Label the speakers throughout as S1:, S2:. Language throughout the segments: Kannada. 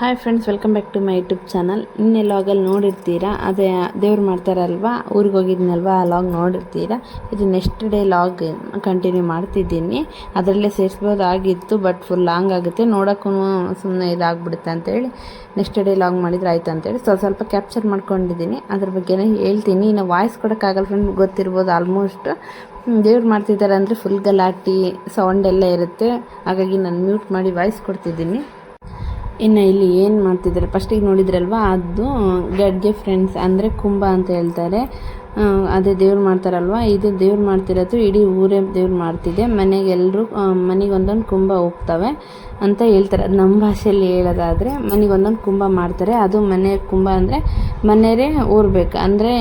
S1: Hi friends welcome back to my YouTube channel ಇನ್ನೇ ಲಾಗಲ್ಲಿ ನೋಡಿರ್ತೀರಾ? ಅದೇ, ದೇವ್ರು ಮಾಡ್ತಾರಲ್ವಾ? ಊರಿಗೆ ಹೋಗಿದ್ನಲ್ವಾ? ಆ ಲಾಗ್ ನೋಡಿರ್ತೀರಾ? ಇದು ನೆಕ್ಸ್ಟ್ ಡೇ ಲಾಗ್ ಕಂಟಿನ್ಯೂ ಮಾಡ್ತಿದ್ದೀನಿ. ಅದರಲ್ಲೇ ಸೇರಿಸ್ಬೋದಾಗಿತ್ತು ಬಟ್ ಫುಲ್ ಲಾಂಗ್ ಆಗುತ್ತೆ. ನೋಡೋಕ್ಕೂ ಸುಮ್ಮನೆ ಇದಾಗ್ಬಿಡುತ್ತೆ ಅಂತೇಳಿ ನೆಕ್ಸ್ಟ್ ಡೇ ಲಾಗ್ ಮಾಡಿದ್ರೆ ಆಯ್ತು ಅಂತೇಳಿ ಸ್ವಲ್ಪ ಸ್ವಲ್ಪ ಕ್ಯಾಪ್ಚರ್ ಮಾಡ್ಕೊಂಡಿದ್ದೀನಿ. ಅದ್ರ ಬಗ್ಗೆನೇ ಹೇಳ್ತೀನಿ. ಇನ್ನು ವಾಯ್ಸ್ ಕೊಡೋಕ್ಕಾಗಲ್ಲ ಫ್ರೆಂಡ್ ಗೊತ್ತಿರ್ಬೋದು ಆಲ್ಮೋಸ್ಟ್ ದೇವ್ರು ಮಾಡ್ತಿದ್ದಾರೆ ಅಂದರೆ ಫುಲ್ ಗಲಾಟಿ ಸೌಂಡ್ ಎಲ್ಲ ಇರುತ್ತೆ. ಹಾಗಾಗಿ ನಾನು ಮ್ಯೂಟ್ ಮಾಡಿ ವಾಯ್ಸ್ ಕೊಡ್ತಿದ್ದೀನಿ. ಇನ್ನು ಇಲ್ಲಿ ಏನು ಮಾಡ್ತಿದ್ದಾರೆ ಫಸ್ಟಿಗೆ ನೋಡಿದ್ರಲ್ವ? ಅದು, ಗಡ್ಗೆ ಫ್ರೆಂಡ್ಸ್ ಅಂದರೆ ಕುಂಭ ಅಂತ ಹೇಳ್ತಾರೆ. ಅದೇ ದೇವ್ರು ಮಾಡ್ತಾರಲ್ವ? ಇದು ದೇವ್ರು ಮಾಡ್ತಿರೋದು ಇಡೀ ಊರೇ ದೇವ್ರು ಮಾಡ್ತಿದೆ. ಮನೆಗೆ ಎಲ್ಲರೂ ಮನೆಗೆ ಒಂದೊಂದು ಕುಂಭ ಹೋಗ್ತವೆ ಅಂತ ಹೇಳ್ತಾರೆ. ನಮ್ಮ ಭಾಷೆಯಲ್ಲಿ ಹೇಳೋದಾದರೆ ಮನೆಗೆ ಒಂದೊಂದು ಕುಂಭ ಮಾಡ್ತಾರೆ. ಅದು ಮನೆ ಕುಂಭ ಅಂದರೆ ಮನೆಯೇ ಊರ್ಬೇಕು. ಅಂದರೆ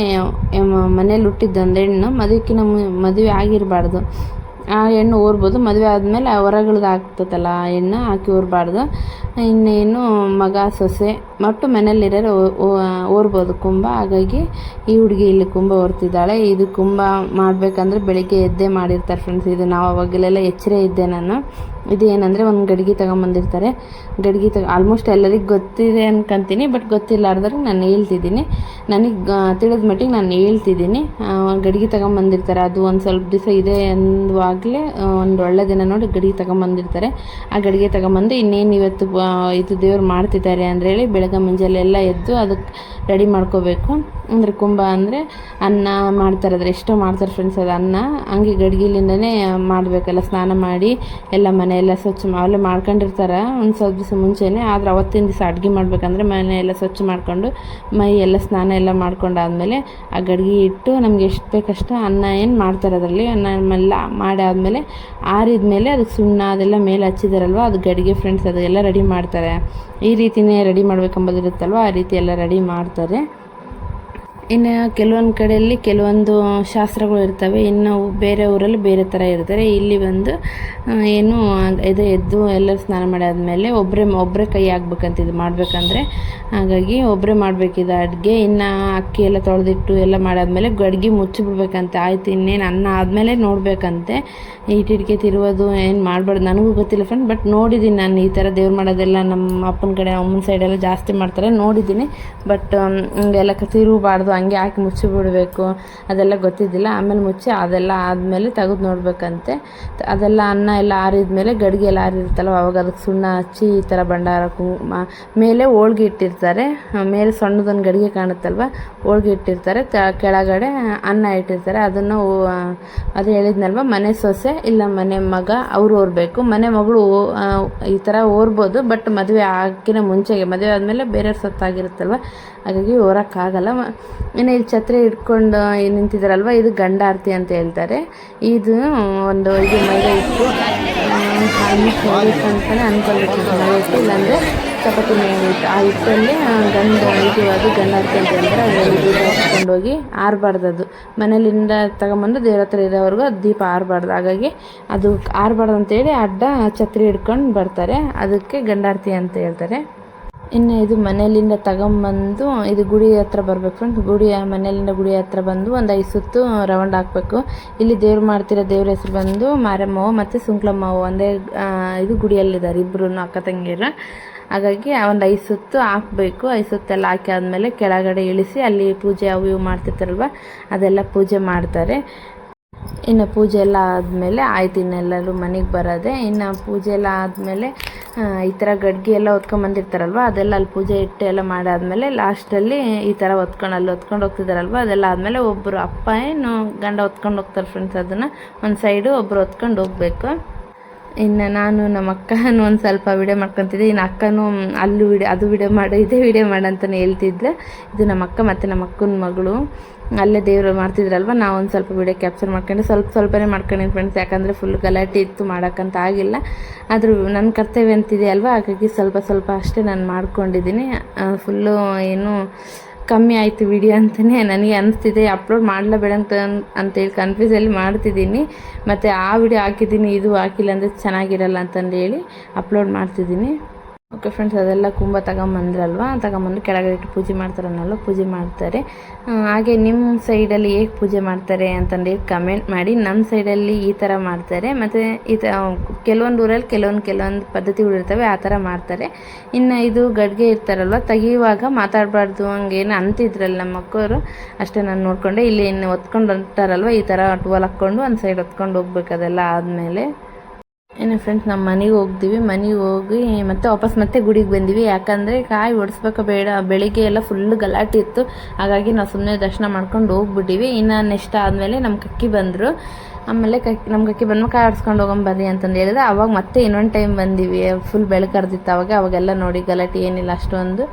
S1: ಮನೇಲಿ ಹುಟ್ಟಿದ್ದೊಂದು ಹೆಣ್ಣು ಮದುವೆಕಿನ ಮದುವೆ ಆಗಿರಬಾರ್ದು. ಆ ಹೆಣ್ಣು ಓರ್ಬೋದು ಮದುವೆ ಆದಮೇಲೆ ಹೊರಗಳ್ಗೆ ಆಗ್ತದಲ್ಲ ಆ ಹೆಣ್ಣು ಹಾಕಿ ಓರ್ಬಾರ್ದು ಇನ್ನೇನು ಮಗ, ಸೊಸೆ, ಒಟ್ಟು ಮನೇಲಿರೋರು ಓರ್ಬೋದು ಕುಂಭ ಹಾಗಾಗಿ ಈ ಹುಡುಗಿ ಇಲ್ಲಿ ಕುಂಭ ಓರ್ತಿದ್ದಾಳೆ. ಇದು ಕುಂಭ ಮಾಡಬೇಕಂದ್ರೆ ಬೆಳಿಗ್ಗೆ ಎದ್ದೇ ಮಾಡಿರ್ತಾರೆ ಫ್ರೆಂಡ್ಸ್ ಇದು ನಾವು ಅವಾಗಲೆಲ್ಲ ಎಚ್ಚರ ಇದ್ದೆ ನಾನು. ಇದು ಏನಂದರೆ ಒಂದು ಗಡಿಗೆ ತಗೊಂಬಂದಿರ್ತಾರೆ. ಗಡಿಗೆ ತಗ ಆಲ್ಮೋಸ್ಟ್ ಎಲ್ಲರಿಗೂ ಗೊತ್ತಿದೆ ಅನ್ಕೊಂತೀನಿ ಬಟ್ ಗೊತ್ತಿಲ್ಲಾರ್ದ್ರೆ ನಾನು ಹೇಳ್ತಿದ್ದೀನಿ. ನನಗೆ ತಿಳಿದ ಮಟ್ಟಿಗೆ ನಾನು ಹೇಳ್ತಿದ್ದೀನಿ. ಗಡಿಗೆ ತಗೊಂಬಂದಿರ್ತಾರೆ. ಅದು ಒಂದು ಸ್ವಲ್ಪ ದಿವಸ ಇದೆ ಅಂದುವಾಗಲೇ ಒಂದು ಒಳ್ಳೆ ದಿನ ನೋಡಿ ಗಡಿಗೆ ತಗೊಂಬಂದಿರ್ತಾರೆ. ಆ ಗಡಿಗೆ ತಗೊಂಬಂದು ಇನ್ನೇನು ಇವತ್ತು ಇದು ದೇವ್ರು ಮಾಡ್ತಿದ್ದಾರೆ ಹೇಳಿ ಬೆಳಗ್ಗೆ ಮುಂಜಾನೆ ಎಲ್ಲ ಎದ್ದು ಅದಕ್ಕೆ ರೆಡಿ ಮಾಡ್ಕೋಬೇಕು. ಅಂದರೆ ಕುಂಭ ಅಂದರೆ ಅನ್ನ ಮಾಡ್ತಾರೆ ಅದ್ರ ಎಷ್ಟೋ ಮಾಡ್ತಾರೆ ಫ್ರೆಂಡ್ಸ್ ಅದು ಅನ್ನ. ಹಂಗೆ ಗಡಿಗೆಲಿಂದನೇ ಮಾಡಬೇಕಲ್ಲ, ಸ್ನಾನ ಮಾಡಿ ಎಲ್ಲ ಮನೆಯೆಲ್ಲ ಸ್ವಚ್ಛ ಅಲ್ಲೇ ಮಾಡ್ಕೊಂಡಿರ್ತಾರೆ ಒಂದು ಸ್ವಲ್ಪ ದಿವಸ ಮುಂಚೆನೇ. ಆದರೆ ಅವತ್ತಿನ ದಿವಸ ಅಡುಗೆ ಮಾಡಬೇಕಂದ್ರೆ ಮನೆ ಎಲ್ಲ ಸ್ವಚ್ಛ ಮಾಡಿಕೊಂಡು ಮೈ ಎಲ್ಲ ಸ್ನಾನ ಎಲ್ಲ ಮಾಡ್ಕೊಂಡಾದ್ಮೇಲೆ ಆ ಗಡ್ಗೆ ಇಟ್ಟು ನಮ್ಗೆ ಎಷ್ಟು ಬೇಕಷ್ಟು ಅನ್ನ ಏನು ಮಾಡ್ತಾರೆ ಅದರಲ್ಲಿ, ಅನ್ನ ಎಲ್ಲ ಮಾಡಿ ಆದಮೇಲೆ ಆರಿದ ಮೇಲೆ ಅದಕ್ಕೆ ಸುಣ್ಣ ಅದೆಲ್ಲ ಮೇಲೆ ಹಚ್ಚಿದಾರಲ್ವ, ಅದು ಗಡಿಗೆ ಫ್ರೆಂಡ್ಸ್ ಅದೆಲ್ಲ ರೆಡಿ ಮಾಡ್ತಾರೆ. ಈ ರೀತಿಯೇ ರೆಡಿ ಮಾಡ್ಬೇಕಂಬೋದಿರುತ್ತಲ್ವ ಆ ರೀತಿ ಎಲ್ಲ ರೆಡಿ ಮಾಡ್ತಾರೆ. ಇನ್ನು ಕೆಲವೊಂದು ಕಡೆಯಲ್ಲಿ ಕೆಲವೊಂದು ಶಾಸ್ತ್ರಗಳು ಇರ್ತವೆ. ಇನ್ನು ಬೇರೆ ಊರಲ್ಲಿ ಬೇರೆ ಥರ ಇರ್ತಾರೆ. ಇಲ್ಲಿ ಬಂದು ಏನು, ಇದು ಎದ್ದು ಎಲ್ಲರೂ ಸ್ನಾನ ಮಾಡಾದ್ಮೇಲೆ ಒಬ್ಬರೇ ಒಬ್ಬರೇ ಕೈ ಆಗ್ಬೇಕಂತ ಇದು ಮಾಡಬೇಕಂದ್ರೆ, ಹಾಗಾಗಿ ಒಬ್ಬರೇ ಮಾಡಬೇಕಿದೆ ಅಡುಗೆ. ಇನ್ನು ಅಕ್ಕಿ ಎಲ್ಲ ತೊಳೆದಿಟ್ಟು ಎಲ್ಲ ಮಾಡಾದ್ಮೇಲೆ ಗಡ್ಗೆ ಮುಚ್ಚಿಬಿಡ್ಬೇಕಂತೆ ಆಯ್ತು. ಇನ್ನೇನು ಅನ್ನ ಆದಮೇಲೆ ನೋಡಬೇಕಂತೆ. ಇಟ್ಟಿಡ್ಕೆ ತಿರುವುದು ಏನು ಮಾಡಬಾರ್ದು ನನಗೂ ಗೊತ್ತಿಲ್ಲ ಫ್ರೆಂಡ್ ಬಟ್ ನೋಡಿದ್ದೀನಿ ನಾನು ಈ ಥರ ದೇವ್ರು ಮಾಡೋದೆಲ್ಲ. ನಮ್ಮ ಅಪ್ಪನ ಕಡೆ, ಅಮ್ಮನ ಸೈಡೆಲ್ಲ ಜಾಸ್ತಿ ಮಾಡ್ತಾರೆ. ನೋಡಿದ್ದೀನಿ ಬಟ್ ಹಿಂಗೆಲ್ಲ ತಿರುಗಬಾರ್ದು ಹಂಗೆ ಹಾಕಿ ಮುಚ್ಚಿಬಿಡಬೇಕು. ಅದೆಲ್ಲ ಗೊತ್ತಿದ್ದಿಲ್ಲ. ಆಮೇಲೆ ಮುಚ್ಚಿ ಅದೆಲ್ಲ ಆದಮೇಲೆ ತೆಗೆದು ನೋಡಬೇಕಂತೆ. ಅದೆಲ್ಲ ಅನ್ನ ಎಲ್ಲ ಆರಿದ ಮೇಲೆ ಗಡಿಗೆ ಎಲ್ಲ ಆರಿರುತ್ತಲ್ಲ ಅವಾಗ ಅದಕ್ಕೆ ಸುಣ್ಣ ಹಚ್ಚಿ ಈ ಥರ ಭಂಡಾರ, ಕುಂಕುಮ, ಮೇಲೆ ಹೋಳ್ಗೆ ಇಟ್ಟಿರ್ತಾರೆ. ಮೇಲೆ ಸಣ್ಣದೊಂದು ಗಡಿಗೆ ಕಾಣುತ್ತಲ್ವ? ಹೋಳ್ಗೆ ಇಟ್ಟಿರ್ತಾರೆ. ಕೆಳಗಡೆ ಅನ್ನ ಇಟ್ಟಿರ್ತಾರೆ. ಅದನ್ನು ಅದು ಹೇಳಿದ್ನಲ್ವ? ಮನೆ ಸೊಸೆ ಇಲ್ಲ ಮನೆ ಮಗ, ಅವ್ರು ಓರ್ಬೇಕು. ಮನೆ ಮಗಳು ಈ ಥರ ಓರ್ಬೋದು. ಬಟ್ ಮದುವೆ ಆಗಿನ ಮುಂಚೆಗೆ, ಮದುವೆ ಆದಮೇಲೆ ಬೇರೆಯವ್ರ ಸತ್ತಾಗಿರುತ್ತಲ್ವ? ಹಾಗಾಗಿ ಓರೋಕ್ಕಾಗಲ್ಲ. ಇನ್ನು ಇಲ್ಲಿ ಛತ್ರಿ ಇಟ್ಕೊಂಡು ನಿಂತಿದ್ದಾರಲ್ವ ಇದು ಗಂಡಾರತಿ ಅಂತ ಹೇಳ್ತಾರೆ. ಇದು ಒಂದು ಇದು ಮೈದಾ ಇಟ್ಟು ಅಂತಲೇ ಅನ್ಕೊಳ್ಬೇಕು ಇಟ್ಟು ಇಲ್ಲಾಂದರೆ ಚಪಾತಿ ಇಟ್ಟು ಆ ಹಿಟ್ಟಲ್ಲಿ ಗಂಡ ಇದು ಅದು ಗಂಡಾರತಿ ಅಂತ ಹೇಳ್ತಾರೆ ಅದರಲ್ಲಿ ಹೋಗಿ ಆರಬಾರ್ದು ಅದು ಮನೇಲಿಂದ ತಗೊಂಬಂದು ದೇವ್ರ ಹತ್ರ ಇರೋವರೆಗೂ ಅದು ದೀಪ ಆರಬಾರ್ದು ಹಾಗಾಗಿ ಅದು ಆರಬಾರ್ದು ಅಂತೇಳಿ ಅಡ್ಡ ಛತ್ರಿ ಹಿಡ್ಕೊಂಡು ಬರ್ತಾರೆ ಅದಕ್ಕೆ ಗಂಡಾರತಿ ಅಂತ ಹೇಳ್ತಾರೆ ಇನ್ನು ಇದು ಮನೆಯಲ್ಲಿಂದ ತಗೊಂಬಂದು, ಇದು ಗುಡಿ ಹತ್ರ ಬರಬೇಕು ಫ್ರೆಂಡ್ಸ್ ಗುಡಿ ಮನೆಯಲ್ಲಿಂದ ಗುಡಿ ಹತ್ರ ಬಂದು ಒಂದು ಐದು ಸುತ್ತು ರೌಂಡ್ ಹಾಕಬೇಕು. ಇಲ್ಲಿ ದೇವ್ರು ಮಾಡ್ತಿರೋ ದೇವ್ರ ಹೆಸರು ಬಂದು ಮಾರಮ್ಮವು ಮತ್ತು ಸುಂಕ್ಲಮ್ಮವು ಒಂದೇ ಇದು ಗುಡಿಯಲ್ಲಿದ್ದಾರೆ ಇಬ್ಬರು ಅಕ್ಕ ತಂಗಿಯರ. ಹಾಗಾಗಿ ಒಂದು ಐದು ಸುತ್ತು ಹಾಕಬೇಕು. ಐದು ಸುತ್ತೆಲ್ಲ ಹಾಕಿ ಆದಮೇಲೆ ಕೆಳಗಡೆ ಇಳಿಸಿ ಅಲ್ಲಿ ಪೂಜೆ ಅವು ಇವು ಮಾಡ್ತಿರ್ತಾರಲ್ವ, ಅದೆಲ್ಲ ಪೂಜೆ ಮಾಡ್ತಾರೆ. ಇನ್ನು ಪೂಜೆ ಎಲ್ಲ ಆದಮೇಲೆ ಆಯ್ತು ಇನ್ನೆಲ್ಲರೂ ಮನೆಗೆ ಬರೋದೆ. ಇನ್ನು ಪೂಜೆ ಎಲ್ಲ ಆದಮೇಲೆ ಈ ಥರ ಗಡ್ಗೆ ಎಲ್ಲ ಹೊತ್ಕೊಂಬಂದಿರ್ತಾರಲ್ವ, ಅದೆಲ್ಲ ಅಲ್ಲಿ ಪೂಜೆ ಇಟ್ಟು ಎಲ್ಲ ಮಾಡಾದಮೇಲೆ ಲಾಸ್ಟಲ್ಲಿ ಈ ಥರ ಹೊತ್ಕೊಂಡು, ಅಲ್ಲಿ ಹೊತ್ಕೊಂಡು ಹೋಗ್ತಿದ್ದಾರಲ್ವ ಅದೆಲ್ಲ ಆದಮೇಲೆ ಒಬ್ಬರು ಅಪ್ಪ ಏನು ಗಂಡ ಹೊತ್ಕೊಂಡು ಹೋಗ್ತಾರೆ ಫ್ರೆಂಡ್ಸ್ ಅದನ್ನು, ಒಂದು ಸೈಡು ಒಬ್ಬರು ಹೊತ್ಕೊಂಡು ಹೋಗ್ಬೇಕು. ಇನ್ನು ನಾನು ನಮ್ಮ ಅಕ್ಕನೂ ಒಂದು ಸ್ವಲ್ಪ ವಿಡಿಯೋ ಮಾಡ್ಕೊತಿದ್ದೆ. ಇನ್ನು ಅಕ್ಕನೂ ಅಲ್ಲೂ ವಿಡಿಯೋ ಅದು ವಿಡಿಯೋ ಮಾಡು, ಇದೇ ವಿಡಿಯೋ ಮಾಡು ಅಂತಲೇ ಹೇಳ್ತಿದ್ದೆ ಇದು ನಮ್ಮ ಅಕ್ಕ ಮತ್ತು ನಮ್ಮ ಅಕ್ಕನ ಮಗಳು. ಅಲ್ಲೇ ದೇವರು ಮಾಡ್ತಿದ್ರಲ್ವ? ನಾವು ಒಂದು ಸ್ವಲ್ಪ ವಿಡಿಯೋ ಕ್ಯಾಪ್ಚರ್ ಮಾಡ್ಕೊಂಡು ಸ್ವಲ್ಪ ಸ್ವಲ್ಪನೇ ಮಾಡ್ಕೊಂಡಿದ್ದು ಫ್ರೆಂಡ್ಸ್ ಯಾಕಂದರೆ ಫುಲ್ ಗಲಾಟೆ ಇತ್ತು, ಮಾಡೋಕ್ಕಂತ ಆಗಿಲ್ಲ. ಆದರೂ ನನ್ನ ಕರ್ತವ್ಯ ಅಂತಿದೆ ಅಲ್ವಾ? ಹಾಗಾಗಿ ಸ್ವಲ್ಪ ಸ್ವಲ್ಪ ಅಷ್ಟೇ ನಾನು ಮಾಡ್ಕೊಂಡಿದ್ದೀನಿ ಫುಲ್ಲು ಏನು ಕಮ್ಮಿ ಆಯಿತು ವಿಡಿಯೋ ಅಂತಲೇ ನನಗೆ ಅನಿಸ್ತಿದೆ ಅಪ್ಲೋಡ್ ಮಾಡಲೇಬೇಡ ಅಂತ ಅಂತೇಳಿ ಕನ್ಫ್ಯೂಸಲ್ಲಿ ಮಾಡ್ತಿದ್ದೀನಿ. ಮತ್ತು ಆ ವಿಡಿಯೋ ಹಾಕಿದ್ದೀನಿ, ಇದು ಹಾಕಿಲ್ಲ ಅಂದರೆ ಚೆನ್ನಾಗಿರಲ್ಲ ಅಂತಂದು ಹೇಳಿ ಅಪ್ಲೋಡ್ ಮಾಡ್ತಿದ್ದೀನಿ. ಓಕೆ ಫ್ರೆಂಡ್ಸ್ ಅದೆಲ್ಲ ಕುಂಭ ತಗೊಂಬಂದ್ರಲ್ವ? ತಗೊಂಬಂದು ಕೆಳಗಡೆ ಇಟ್ಟು ಪೂಜೆ ಮಾಡ್ತಾರನ್ನಲ್ಲ ಪೂಜೆ ಮಾಡ್ತಾರೆ. ಹಾಗೆ ನಿಮ್ಮ ಸೈಡಲ್ಲಿ ಹೇಗೆ ಪೂಜೆ ಮಾಡ್ತಾರೆ ಅಂತಂದು ಕಮೆಂಟ್ ಮಾಡಿ. ನಮ್ಮ ಸೈಡಲ್ಲಿ ಈ ಥರ ಮಾಡ್ತಾರೆ. ಮತ್ತು ಈ ತ ಕೆಲವೊಂದು ಊರಲ್ಲಿ ಕೆಲವೊಂದು ಕೆಲವೊಂದು ಪದ್ಧತಿಗಳು ಇರ್ತವೆ, ಆ ಥರ ಮಾಡ್ತಾರೆ. ಇನ್ನು ಇದು ಗಡಿಗೆ ಇರ್ತಾರಲ್ವ, ತೆಗಿಯುವಾಗ ಮಾತಾಡಬಾರ್ದು, ಹಂಗೇನು ಅಂತಿದ್ರಲ್ಲ ನಮ್ಮ ಅಕ್ಕವರು ಅಷ್ಟೇ ನಾನು ನೋಡಿಕೊಂಡೆ. ಇಲ್ಲಿ ಇನ್ನು ಒತ್ಕೊಂಡು ಹೊಂಟಾರಲ್ವ, ಈ ಥರ ಟುವಲ್ ಹಾಕ್ಕೊಂಡು ಒಂದು ಸೈಡ್ ಹೊತ್ಕೊಂಡು ಹೋಗ್ಬೇಕು ಅದೆಲ್ಲ ಆದಮೇಲೆ. ಏನು ಫ್ರೆಂಡ್ಸ್ ನಮ್ಮ ಮನೆಗೆ ಹೋಗ್ತೀವಿ, ಮನೆಗೆ ಹೋಗಿ ಮತ್ತೆ ವಾಪಸ್ ಮತ್ತೆ ಗುಡಿಗೆ ಬಂದಿವಿ. ಯಾಕಂದರೆ ಕಾಯಿ ಒಡಿಸ್ಬೇಕು ಬೇಡ, ಬೆಳಿಗ್ಗೆ ಎಲ್ಲ ಫುಲ್ ಗಲಾಟೆ ಇತ್ತು. ಹಾಗಾಗಿ ನಾವು ಸುಮ್ಮನೆ ದರ್ಶನ ಮಾಡ್ಕೊಂಡು ಹೋಗ್ಬಿಟ್ಟಿವಿ. ಇನ್ನು ನೆಕ್ಸ್ಟ್ ಆದಮೇಲೆ ನಮ್ಮ ಕಕ್ಕಿ ಬಂದರು. ಆಮೇಲೆ ಕಕ್ಕಿ ನಮ್ಮ ಕಕ್ಕಿ ಬಂದ್ಮೇಲೆ ಕಾಯಿ ಹೊಡ್ಸ್ಕೊಂಡು ಹೋಗೊಂಬರ್ರಿ ಅಂತಂದು ಹೇಳಿದ್ರೆ, ಅವಾಗ ಮತ್ತೆ ಇನ್ನೊಂದು ಟೈಮ್ ಬಂದೀವಿ. ಫುಲ್ ಬೆಳಕರ್ದಿತ್ತು ಅವಾಗ, ಅವಾಗೆಲ್ಲ ನೋಡಿ ಗಲಾಟೆ ಏನಿಲ್ಲ ಅಷ್ಟೊಂದು.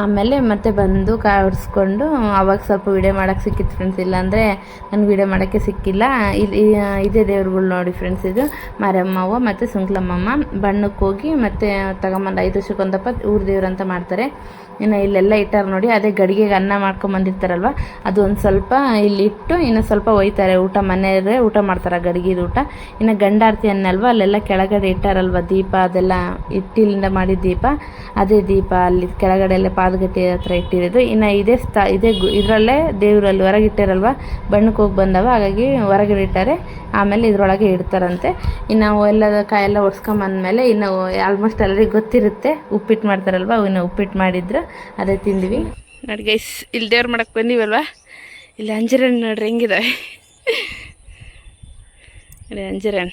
S1: ಆಮೇಲೆ ಮತ್ತೆ ಬಂದು ಕಾಯಿ ಹೊಡ್ಸ್ಕೊಂಡು ಅವಾಗ ಸ್ವಲ್ಪ ವಿಡಿಯೋ ಮಾಡೋಕ್ಕೆ ಸಿಕ್ಕಿತ್ತು ಫ್ರೆಂಡ್ಸ್ ಇಲ್ಲಾಂದರೆ ನನಗೆ ವಿಡಿಯೋ ಮಾಡೋಕ್ಕೆ ಸಿಕ್ಕಿಲ್ಲ. ಇಲ್ಲಿ ಇದೇ ದೇವ್ರುಗಳು ನೋಡಿ ಫ್ರೆಂಡ್ಸ್ ಇದು. ಮಾರಮ್ಮವ್ವ ಮತ್ತು ಸುಂಕ್ಲಮ್ಮಮ್ಮ ಬಣ್ಣಕ್ಕೆ ಹೋಗಿ ಮತ್ತೆ ತಗೊಂಬಂದು ಐದು ವರ್ಷಕ್ಕೊಂದಪ್ಪ ಊರು ದೇವ್ರು ಅಂತ ಮಾಡ್ತಾರೆ. ಇನ್ನು ಇಲ್ಲೆಲ್ಲ ಇಟ್ಟಾರೆ ನೋಡಿ, ಅದೇ ಗಡಿಗೆಗೆ ಅನ್ನ ಮಾಡ್ಕೊಂಬಂದಿರ್ತಾರಲ್ವ ಅದು ಒಂದು ಸ್ವಲ್ಪ ಇಲ್ಲಿ ಇಟ್ಟು ಇನ್ನು ಸ್ವಲ್ಪ ಒಯ್ತಾರೆ. ಊಟ ಮನೆಯವ್ರೆ ಊಟ ಮಾಡ್ತಾರೆ ಗಡಿಗೆದು ಊಟ. ಇನ್ನು ಗಂಡಾರ್ತಿ ಅನ್ನಲ್ವ, ಅಲ್ಲೆಲ್ಲ ಕೆಳಗಡೆ ಇಟ್ಟಾರಲ್ವ ದೀಪ, ಅದೆಲ್ಲ ಇಟ್ಟಿಲಿಂದ ಮಾಡಿದ ದೀಪ. ಅದೇ ದೀಪ ಅಲ್ಲಿ ಕೆಳಗಡೆ ಎಲ್ಲ ಪಾದಗಟ್ಟಿ ಹತ್ರ ಇಟ್ಟಿರೋದು. ಇನ್ನು ಇದೇ ಸ್ಥ, ಇದೇ ಇದರಲ್ಲೇ ದೇವರಲ್ಲಿ ಹೊರಗೆ ಬಣ್ಣಕ್ಕೆ ಹೋಗಿ ಬಂದವ, ಹಾಗಾಗಿ ಹೊರಗಡೆ ಇಟ್ಟಾರೆ. ಆಮೇಲೆ ಇದರೊಳಗೆ ಇಡ್ತಾರಂತೆ. ಇನ್ನು ನಾವು ಎಲ್ಲ ಕಾಯೆಲ್ಲ ಒಡ್ಸ್ಕೊಂಬಂದ್ಮೇಲೆ ಇನ್ನು ಆಲ್ಮೋಸ್ಟ್ ಎಲ್ಲರಿಗೂ ಗೊತ್ತಿರುತ್ತೆ. ಉಪ್ಪಿಟ್ಟು ಮಾಡ್ತಾರಲ್ವ ಇನ್ನು ಉಪ್ಪಿಟ್ಟು ಮಾಡಿದ್ರು, ಅದೇ ತಿಂದ್ವಿ. ನೋಡಿ ಗೈಸ್ ಇಲ್ಲಿ ದೇವ್ರು ಮಾಡಕ್ಕೆ ಬಂದೀವಲ್ವ? ಇಲ್ಲಿ ಅಂಜರನ್ ನೋಡ್ರಿ ಹೆಂಗಿದಾವೆ ನೋಡಿ ಅಂಜರನ್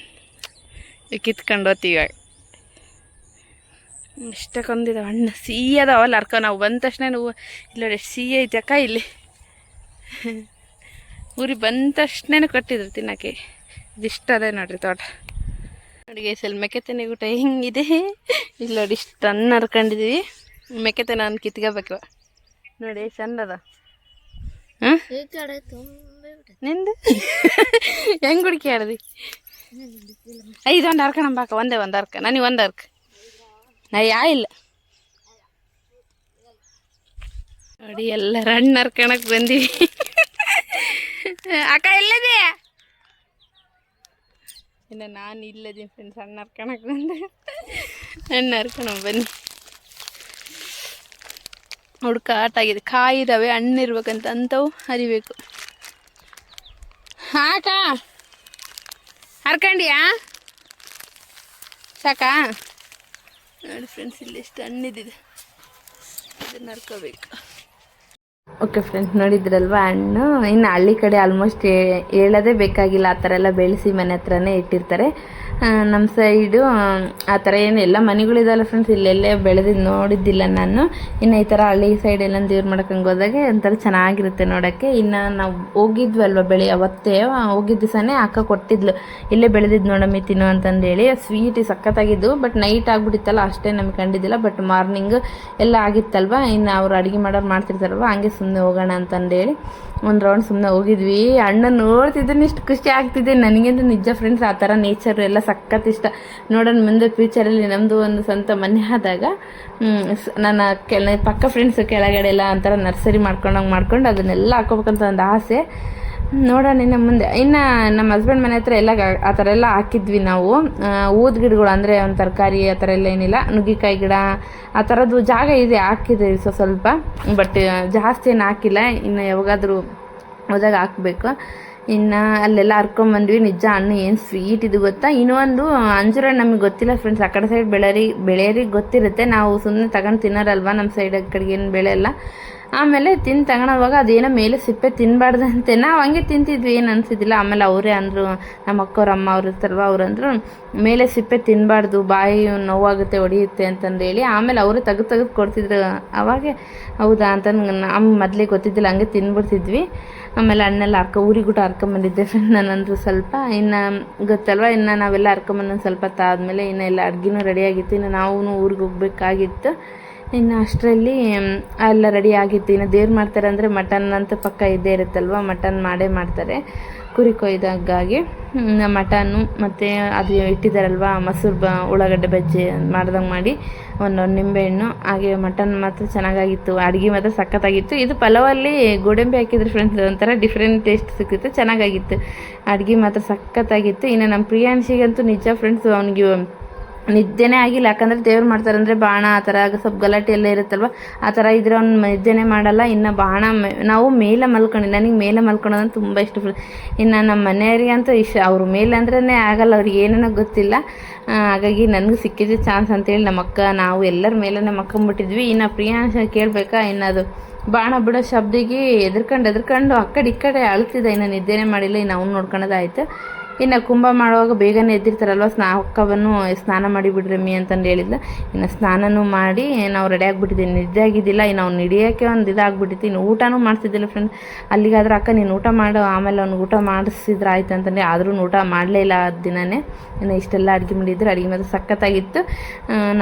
S1: ಕಿತ್ಕೊಂಡು ಹೋಗ್ತೀವಿ ಇಷ್ಟಕ್ಕೊಂದಿದಾವೆ ಹಣ್ಣು ಸಿಹಿ ಅದಾವಲ್ಲ, ಅರ್ಕ, ನಾವು ಬಂದ ತಕ್ಷಣ ನಾವು ಇಲ್ಲ ನೋಡಿ, ಎಷ್ಟು ಸಿಹಿ ಐತೆ ಅಕ್ಕ ಇಲ್ಲಿ. ಊರಿಗೆ ಬಂದ ತಕ್ಷಣ ಕೊಟ್ಟಿದ್ರು ತಿನ್ನಕ್ಕೆ. ಇದಿಷ್ಟ ಅದೇ ನೋಡ್ರಿ ತೋಟ. ನೋಡಿ ಅಲ್ಲಿ ಮೆಕ್ಕೆತೆನೆ ಊಟ ಹೆಂಗಿದೆ? ಇಲ್ಲಿ ನೋಡಿ ಇಷ್ಟು ಅನ್ನ ಹರ್ಕೊಂಡಿದ್ದೀವಿ ಮೆಕ್ಕೆತೆ ನಾನು ಕಿತ್ಕೋಬೇಕು. ನೋಡಿ ಚಂದದ ನಿಂದು? ಹೆಂಗೆ ಹುಡುಕಿ ಆಡ್ದಿ? ಐದು ಒಂದು ಹರ್ಕಣಂಬಾಕ ಒಂದೇ ಒಂದು ಹರ್ಕ ನನಗೆ ಒಂದು ಹರ್ಕ ನಾ ಯಾ ಇಲ್ಲ. ನೋಡಿ ಎಲ್ಲರ ಹಣ್ಣು ಹರ್ಕಣಕ್ಕೆ ಬಂದೀವಿ. ಅಕ್ಕ ಎಲ್ಲದೆ ಇನ್ನು ನಾನು ಇಲ್ಲದೀನಿ ಫ್ರೆಂಡ್ಸ್ ಸಣ್ಣ ಹರ್ಕಣಕ್ ಬಂದೆ. ಸಣ್ಣ ಹರ್ಕಣ ಬನ್ನಿ. ಹುಡ್ಕ ಆಗಿದೆ. ಕಾಯಿ ಇದ್ದಾವೆ ಹಣ್ಣು ಇರ್ಬೇಕಂತ ಅಂಥವು ಹರಿಬೇಕು. ಹಾಕ ಹರ್ಕಂಡಿಯಾ? ಸಾಕಾ? ನೋಡಿ ಫ್ರೆಂಡ್ಸ್ ಇಲ್ಲಿ ಎಷ್ಟು ಹಣ್ಣಿದ್ದಿದೆ ಇದನ್ನು ಹರ್ಕೋಬೇಕು. Okay friends ನೋಡಿದ್ರಲ್ವ? ಹಣ್ಣು, ಇನ್ನು ಹಳ್ಳಿ ಕಡೆ ಆಲ್ಮೋಸ್ಟ್ ಹೇಳೋದೇ ಬೇಕಾಗಿಲ್ಲ. ಆ ಥರ ಎಲ್ಲ ಬೆಳೆಸಿ ಮನೆ ಹತ್ರನೇ ಇಟ್ಟಿರ್ತಾರೆ. ನಮ್ಮ ಸೈಡು ಆ ಥರ ಏನು ಎಲ್ಲ ಮನೆಗಳಿದಲ್ಲ ಫ್ರೆಂಡ್ಸ್ ಇಲ್ಲೆಲ್ಲೇ ಬೆಳೆದಿದ್ದು ನೋಡಿದ್ದಿಲ್ಲ ನಾನು. ಇನ್ನು ಈ ಥರ ಹಳ್ಳಿ ಸೈಡ್ ಎಲ್ಲ ದೇವ್ರು ಮಾಡಕ್ಕಂಗೆ ಹೋದಾಗ ಒಂಥರ ಚೆನ್ನಾಗಿರುತ್ತೆ ನೋಡೋಕ್ಕೆ. ಇನ್ನು ನಾವು ಹೋಗಿದ್ವಲ್ವ ಬೆಳೆ ಅವತ್ತೇ? ಹೋಗಿದ್ದ ದಿವಸನೇ ಅಕ್ಕ ಕೊಟ್ಟಿದ್ಲು. ಇಲ್ಲೇ ಬೆಳೆದಿದ್ದು ನೋಡಮ್ಮಿ, ತಿನ್ನು ಅಂತಂದೇಳಿ. ಸ್ವೀಟ್ ಸಖತ್ತಾಗಿದ್ದು ಬಟ್ ನೈಟ್ ಆಗಿಬಿಟ್ಟಿತ್ತಲ್ಲ, ಅಷ್ಟೇ ನಮಗೆ ಕಂಡಿದ್ದಿಲ್ಲ. ಬಟ್ ಮಾರ್ನಿಂಗ್ ಎಲ್ಲ ಆಗಿತ್ತಲ್ವ? ಇನ್ನು ಅವ್ರು ಅಡುಗೆ ಮಾಡೋರು ಮಾಡ್ತಿರ್ತಾರಲ್ವ? ಹಂಗೆ ಹೋಗೋಣ ಅಂತಂದೇಳಿ ಒಂದು ರೌಂಡ್ ಸುಮ್ಮನೆ ಹೋಗಿದ್ವಿ. ಅಣ್ಣ ನೋಡ್ತಿದ್ದೀನಿ, ಇಷ್ಟು ಖುಷಿ ಆಗ್ತಿದೆ. ನನಗಂತೂ ನಿಜ ಫ್ರೆಂಡ್ಸ್ ಆ ಥರ ನೇಚರ್ ಎಲ್ಲ ಸಖತ್ ಇಷ್ಟ. ನೋಡೋಣ ಮುಂದೆ ಫ್ಯೂಚರಲ್ಲಿ ನಮ್ಮದು ಒಂದು ಸ್ವಂತ ಮನೆ ಆದಾಗ ನನ್ನ ಕೆಲ, ಪಕ್ಕ ಫ್ರೆಂಡ್ಸ್ ಕೆಳಗಡೆ ಎಲ್ಲ ಒಂಥರ ನರ್ಸರಿ ಮಾಡ್ಕೊಂಡಂಗೆ ಮಾಡ್ಕೊಂಡು ಅದನ್ನೆಲ್ಲ ಹಾಕೋಬೇಕಂತ ಒಂದು ಆಸೆ. ನೋಡೋಣ, ಇನ್ನು ಮುಂದೆ, ಇನ್ನು ನಮ್ಮ ಹಸ್ಬೆಂಡ್ ಮನೆ ಹತ್ರ ಎಲ್ಲ ಆ ಥರ ಎಲ್ಲ ಹಾಕಿದ್ವಿ ನಾವು. ಊದ ಗಿಡಗಳು ಅಂದರೆ ಒಂದು ತರಕಾರಿ, ಆ ಥರ ಎಲ್ಲ ಏನಿಲ್ಲ. ನುಗ್ಗಿಕಾಯಿ ಗಿಡ, ಆ ಥರದ್ದು ಜಾಗ ಇದೆ, ಹಾಕಿದೆ ಸೊ ಸ್ವಲ್ಪ. ಬಟ್ ಜಾಸ್ತಿ ಏನು ಹಾಕಿಲ್ಲ. ಇನ್ನು ಯಾವಾಗಾದರೂ ಹೋದಾಗ ಹಾಕಬೇಕು. ಇನ್ನು ಅಲ್ಲೆಲ್ಲ ಹರ್ಕೊಂಬಂದ್ವಿ ನಿಜ ಹಣ್ಣು ಏನು ಸ್ವೀಟ್ ಇದು ಗೊತ್ತಾ? ಇನ್ನೊಂದು, ಅಂಜೂರ ನಮಗೆ ಗೊತ್ತಿಲ್ಲ ಫ್ರೆಂಡ್ಸ್ ಆ ಕಡೆ ಸೈಡ್ ಬೆಳೆಯರಿ ಬೆಳೆಯರಿಗೆ ಗೊತ್ತಿರುತ್ತೆ. ನಾವು ಸುಮ್ಮನೆ ತಗೊಂಡು ತಿನ್ನೋರಲ್ವ? ನಮ್ಮ ಸೈಡ್ ಕಡೆಗೆ ಏನು ಬೆಳೆಯಲ್ಲ ಆಮೇಲೆ ತಿಂದು ತಗೊಳೋವಾಗ ಅದೇನೋ ಮೇಲೆ ಸಿಪ್ಪೆ ತಿನ್ನಬಾರ್ದಂತೆ ನಾವು ಹಂಗೆ ತಿಂತಿದ್ವಿ, ಏನು ಅನಿಸಿದ್ದಿಲ್ಲ. ಆಮೇಲೆ ಅವರೇ ಅಂದರು, ನಮ್ಮ ಅಕ್ಕವ್ರ ಅಮ್ಮ ಅವ್ರ ಇರ್ತಾರಲ್ವ? ಅವ್ರಂದ್ರು ಮೇಲೆ ಸಿಪ್ಪೆ ತಿನ್ನಬಾರ್ದು ಬಾಯಿ ನೋವಾಗುತ್ತೆ, ಹೊಡೆಯುತ್ತೆ ಅಂತಂದೇಳಿ ಆಮೇಲೆ ಅವರೇ ತೆಗೆದು ತೆಗೆದು ಕೊಡ್ತಿದ್ರು. ಅವಾಗೆ, ಹೌದಾ? ಅಂತ ನಮ್ಮ ಮೊದಲೇ ಗೊತ್ತಿದ್ದಿಲ್ಲ, ಹಂಗೆ ತಿನ್ಬಿಡ್ತಿದ್ವಿ. ಆಮೇಲೆ ಅಣ್ಣೆಲ್ಲ ಹರ್ಕೊ ಊರಿಗೆ ಕೂಡ ಹರ್ಕೊಂಬಂದಿದ್ದೆ ಫ್ರೆಂಡ್ ನಾನಂದ್ರು ಸ್ವಲ್ಪ. ಇನ್ನು ಗೊತ್ತಲ್ವ, ಇನ್ನು ನಾವೆಲ್ಲ ಹರ್ಕೊಂಬಂದು ಸ್ವಲ್ಪ ತಾದ್ಮೇಲೆ ಇನ್ನು ಎಲ್ಲ ಅಡ್ಗೆನೂ ರೆಡಿಯಾಗಿತ್ತು ಇನ್ನು ನಾವು ಊರಿಗೆ ಹೋಗ್ಬೇಕಾಗಿತ್ತು. ಇನ್ನು ಅಷ್ಟರಲ್ಲಿ ಎಲ್ಲ ರೆಡಿ ಆಗಿತ್ತು. ಇನ್ನು ದೇವ್ರು ಮಾಡ್ತಾರೆ ಅಂದರೆ ಮಟನ್ ಅಂತ ಪಕ್ಕ ಇದ್ದೇ ಇರುತ್ತಲ್ವ? ಮಟನ್ ಮಾಡೇ ಮಾಡ್ತಾರೆ. ಕುರಿ ಕೊಯ್ದಾಗಾಗಿ ಮಟನ್ನು ಮತ್ತು ಅದು ಇಟ್ಟಿದ್ದಾರಲ್ವ? ಮೊಸರು ಬ, ಉಳ್ಳಾಗಡ್ಡೆ ಬಜ್ಜಿ ಮಾಡ್ದಂಗೆ ಮಾಡಿ, ಒಂದು ನಿಂಬೆಹಣ್ಣು ಹಾಗೆ ಮಟನ್ ಮಾತ್ರ ಚೆನ್ನಾಗಾಗಿತ್ತು. ಅಡುಗೆ ಮಾತ್ರ ಸಖತ್ತಾಗಿತ್ತು. ಇದು ಪಲಾವಲ್ಲಿ ಗೋಡಂಬಿ ಹಾಕಿದ್ರೆ ಫ್ರೆಂಡ್ಸ್ ಒಂಥರ ಡಿಫ್ರೆಂಟ್ ಟೇಸ್ಟ್ ಸಿಕ್ಕಿತ್ತು, ಚೆನ್ನಾಗಾಗಿತ್ತು. ಅಡುಗೆ ಮಾತ್ರ ಸಖತ್ತಾಗಿತ್ತು. ಇನ್ನು ನಮ್ಮ ಪ್ರಿಯಾಂಶಿಗಂತೂ ನಿಜ ಫ್ರೆಂಡ್ಸ್ ಅವನಿಗೆ ನಿದ್ದೆನೇ ಆಗಿಲ್ಲ. ಯಾಕಂದರೆ ದೇವ್ರು ಮಾಡ್ತಾರೆ ಅಂದರೆ ಬಾಣ, ಆ ಥರ ಸ್ವಲ್ಪ ಗಲಾಟೆ ಎಲ್ಲ ಇರುತ್ತಲ್ವ? ಆ ಥರ ಇದ್ರೆ ಅವ್ನು ನಿದ್ದೆನೇ ಮಾಡಲ್ಲ. ಇನ್ನು ಬಾಣ ನಾವು ಮೇಲೆ ಮಲ್ಕೊಂಡು ನನಗೆ ಮೇಲೆ ಮಲ್ಕೊಳ್ಳೋದಂತ ತುಂಬ ಇಷ್ಟ ಇನ್ನು ನಮ್ಮ ಮನೆಯವರಿಗೆ ಅಂತೂ ಇಷ್ಟ. ಅವ್ರ ಮೇಲೆ ಅಂದ್ರೇ ಆಗಲ್ಲ. ಅವ್ರಿಗೆ ಏನೇನೋ ಗೊತ್ತಿಲ್ಲ. ಹಾಗಾಗಿ ನನಗೆ ಸಿಕ್ಕಿದ್ದು ಚಾನ್ಸ್ ಅಂತೇಳಿ ನಮ್ಮ ಅಕ್ಕ, ನಾವು ಎಲ್ಲರ ಮೇಲೆ ಮಕ್ಕೊಂಬಿಟ್ಟಿದ್ವಿ ಇನ್ನು ಪ್ರಿಯಾಂಶ ಕೇಳಬೇಕಾ? ಇನ್ನದು ಬಾಣ ಬಿಡೋ ಶಬ್ದಿಗೆ ಎದ್ರಕಂಡು ಎದ್ರಕಂಡು ಆ ಕಡೆ ಈ ಕಡೆ ಅಳ್ತಿದ್ದ. ಇನ್ನು ನಿದ್ದೆನೇ ಮಾಡಿಲ್ಲ. ಇನ್ನು ಅವ್ನು ನೋಡ್ಕೊಳೋದಾಯ್ತು ಇನ್ನು ಕುಂಭ ಮಾಡುವಾಗ ಬೇಗನೆ ಎದ್ದಿರ್ತಾರಲ್ವ ಸ್ನಾ ಅಕ್ಕವನ್ನು ಸ್ನಾನ ಮಾಡಿ ಬಿಡ್ರಮ್ಮಿ ಅಂತಂದು ಹೇಳಿದ್ಲ. ಇನ್ನು ಸ್ನಾನನೂ ಮಾಡಿ ನಾವು ರೆಡಿ ಆಗಿಬಿಟ್ಟಿದ್ದೀನಿ ನಿದ್ದೆ ಆಗಿದ್ದಿಲ್ಲ ಇನ್ನು ಅವ್ನು ಹಿಡಿಯೋಕ್ಕೆ ಒಂದು ಇದಾಗ್ಬಿಟ್ಟಿತ್ತು. ಇನ್ನು ಊಟನೂ ಮಾಡ್ತಿದ್ದಿಲ್ಲ ಫ್ರೆಂಡ್ ಅಲ್ಲಿಗಾದ್ರೆ ಅಕ್ಕ, ನೀನು ಊಟ ಮಾಡು, ಆಮೇಲೆ ಅವ್ನು ಊಟ ಮಾಡಿಸಿದ್ರೆ ಆಯ್ತು ಅಂತಂದರೆ ಆದರೂ ಊಟ ಮಾಡಲೇ ಇಲ್ಲ ಆ ದಿನನೇ. ಇನ್ನು ಇಷ್ಟೆಲ್ಲ ಅಡುಗೆ ಮಾಡಿದ್ರು ಅಡುಗೆ ಮಾತ್ರ ಸಖತ್ತಾಗಿತ್ತು.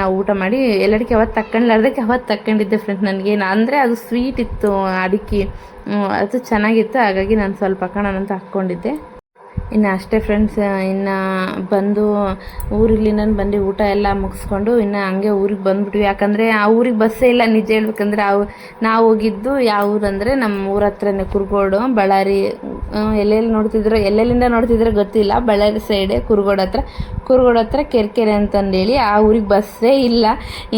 S1: ನಾವು ಊಟ ಮಾಡಿ ಎಲ್ಲಡಿಕೆ ಅವತ್ತು ತಕ್ಕೊಂಡ್ಲಾರ್ದಕ್ಕೆ ಅವತ್ತು ತಕ್ಕೊಂಡಿದ್ದೆ ಫ್ರೆಂಡ್ ನನಗೆ. ಅಂದರೆ ಅದು ಸ್ವೀಟ್ ಇತ್ತು ಅಡಿಕೆ. ಅದು ಚೆನ್ನಾಗಿತ್ತು, ಹಾಗಾಗಿ ನಾನು ಸ್ವಲ್ಪ ಕಣನಂತ ಹಾಕ್ಕೊಂಡಿದ್ದೆ. ಇನ್ನು ಅಷ್ಟೇ ಫ್ರೆಂಡ್ಸ್ ಇನ್ನು ಬಂದು ಊರಿಗೆ ನಾನು ಬಂದು ಊಟ ಎಲ್ಲ ಮುಗಿಸ್ಕೊಂಡು ಇನ್ನು ಹಂಗೆ ಊರಿಗೆ ಬಂದ್ಬಿಟ್ವಿ. ಯಾಕಂದರೆ ಆ ಊರಿಗೆ ಬಸ್ಸೇ ಇಲ್ಲ, ನಿಜ ಹೇಳ್ಬೇಕಂದ್ರೆ ಅವು, ನಾವು ಹೋಗಿದ್ದು ಯಾವ ಊರಂದರೆ ನಮ್ಮ ಊರ ಹತ್ರನೇ ಕುರ್ಗೋಡು, ಬಳ್ಳಾರಿ ಎಲ್ಲೆಲ್ಲಿ ನೋಡ್ತಿದ್ರು, ಎಲ್ಲೆಲ್ಲಿಂದ ನೋಡ್ತಿದ್ರೆ ಗೊತ್ತಿಲ್ಲ. ಬಳ್ಳಾರಿ ಸೈಡೆ ಕುರುಗೋಡು ಹತ್ರ. ಕುರುಗೋಡು ಹತ್ರ ಕೆರೆಕೆರೆ ಅಂತಂದೇಳಿ ಆ ಊರಿಗೆ ಬಸ್ಸೇ ಇಲ್ಲ.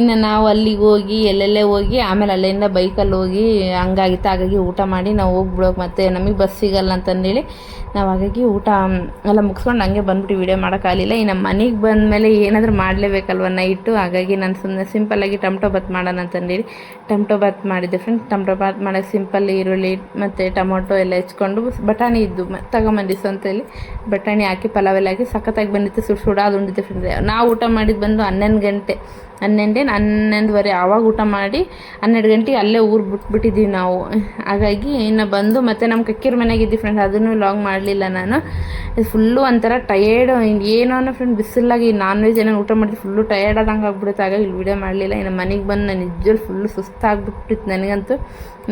S1: ಇನ್ನು ನಾವು ಅಲ್ಲಿಗೆ ಹೋಗಿ, ಎಲ್ಲೆಲ್ಲೇ ಹೋಗಿ, ಆಮೇಲೆ ಅಲ್ಲಿಂದ ಬೈಕಲ್ಲಿ ಹೋಗಿ ಹಂಗಾಗಿತ್ತು. ಹಾಗಾಗಿ ಊಟ ಮಾಡಿ ನಾವು ಹೋಗ್ಬಿಡೋಕೆ ಮತ್ತೆ ನಮಗೆ ಬಸ್ ಸಿಗಲ್ಲ ಅಂತಂದೇಳಿ ನಾವು ಹಾಗಾಗಿ ಊಟ ಎಲ್ಲ ಮುಗಿಸ್ಕೊಂಡು ಹಂಗೆ ಬಂದ್ಬಿಟ್ಟು ವೀಡಿಯೋ ಮಾಡೋಕ್ಕಾಗಲಿಲ್ಲ. ಇನ್ನು ಮನೆಗೆ ಬಂದಮೇಲೆ ಏನಾದರೂ ಮಾಡಲೇಬೇಕಲ್ವ ನೈಟು ಹಾಗಾಗಿ ನಾನು ಸುಮ್ಮನೆ ಸಿಂಪಲ್ಲಾಗಿ ಟೊಮ್ಟೊ ಬಾತ್ ಮಾಡೋಣ ಅಂತಂದೇಳಿ. ಟೊಮ್ಟೊ ಬಾತ್ ಮಾಡಿದ್ದೆ ಫ್ರೆಂಡ್ ಟಮಟೊ ಬಾತ್ ಮಾಡೋಕ್ಕೆ ಸಿಂಪಲ್ ಈರುಳ್ಳಿ ಮತ್ತು ಟೊಮೊಟೊ ಎಲ್ಲ ಹೆಚ್ಕೊಂಡು ಬಟಾಣಿ ಇದ್ದು ತಗೊಂಬಂದಿ ಅಂತೇಳಿ ಬಟಾಣಿ ಹಾಕಿ, ಪಲಾವ್ ಎಲ್ಲ ಹಾಕಿ ಸಖತ್ತಾಗಿ ಬಂದಿತ್ತು, ಸುಡು ಸುಡಾದು ಉಂಡಿದ್ದೆ ಫ್ರೆಂಡ್ ನಾವು ಊಟ ಮಾಡಿದ್ದು ಬಂದು ಹನ್ನೊಂದು ಗಂಟೆ, ಹನ್ನೊಂದೇ ಹನ್ನೊಂದುವರೆ ಆವಾಗ ಊಟ ಮಾಡಿ, ಹನ್ನೆರಡು ಗಂಟೆಗೆ ಅಲ್ಲೇ ಊರು ಬಿಟ್ಬಿಟ್ಟಿದ್ದೀವಿ ನಾವು. ಹಾಗಾಗಿ ಇನ್ನು ಬಂದು ಮತ್ತು ನಮ್ಮ ಕಕ್ಕಿರ ಮನೆಗೆ ಇದ್ದೀವಿ ಫ್ರೆಂಡ್ ಅದನ್ನು ಲಾಂಗ್ ಮಾಡಲಿಲ್ಲ ನಾನು. ಫುಲ್ಲು ಒಂಥರ ಟಯರ್ಡು ಏನೋ ಅನ್ನೋ ಫ್ರೆಂಡ್ ಬಿಸಿಲಾಗಿ ನಾನ್ ವೆಜ್ ಏನೋ ಊಟ ಮಾಡಿದ್ರೆ ಫುಲ್ಲು ಟಯರ್ಡ್ ಆದಂಗೆ ಆಗ್ಬಿಡುತ್ತೆ. ಆಗ ಇಲ್ಲಿ ವಿಡಿಯೋ ಮಾಡಲಿಲ್ಲ. ಇನ್ನು ಮನೆಗೆ ಬಂದು ನಾನು ನಿಜ ಫುಲ್ಲು ಸುಸ್ತಾಗ್ಬಿಟ್ಟಿತ್ತು ನನಗಂತೂ.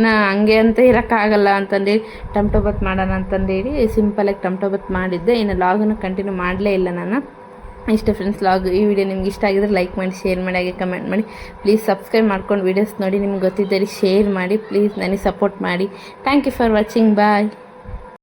S1: ನಾ ಹಂಗೆ ಅಂತ ಇರೋಕ್ಕಾಗಲ್ಲ ಅಂತಂದೇಳಿ ಟೊಮ್ಟೊ ಬತ್ ಮಾಡೋಣ ಅಂತಂದೇಳಿ ಸಿಂಪಲಾಗಿ ಟೊಮ್ಟೊ ಬತ್ ಮಾಡಿದ್ದೆ. ಇನ್ನು ಲಾಗನ್ನು ಕಂಟಿನ್ಯೂ ಮಾಡಲೇ ಇಲ್ಲ ನಾನು. ಇಷ್ಟ ಫ್ರೆಂಡ್ಸ್ ಲಾಗ್ ಈ ವಿಡಿಯೋ ನಿಮ್ಗೆ ಇಷ್ಟ ಆಗಿದ್ರೆ ಲೈಕ್ ಮಾಡಿ ಶೇರ್ ಮಾಡಿ, ಹಾಗೆ ಕಮೆಂಟ್ ಮಾಡಿ. ಪ್ಲೀಸ್ ಸಬ್ಸ್ಕ್ರೈಬ್ ಮಾಡ್ಕೊಂಡು ವೀಡಿಯೋಸ್ ನೋಡಿ ನಿಮ್ಗೆ ಗೊತ್ತಿದ್ದರೆ ಶೇರ್ ಮಾಡಿ. ಪ್ಲೀಸ್ ನನಗೆ ಸಪೋರ್ಟ್ ಮಾಡಿ. Thank you for watching bye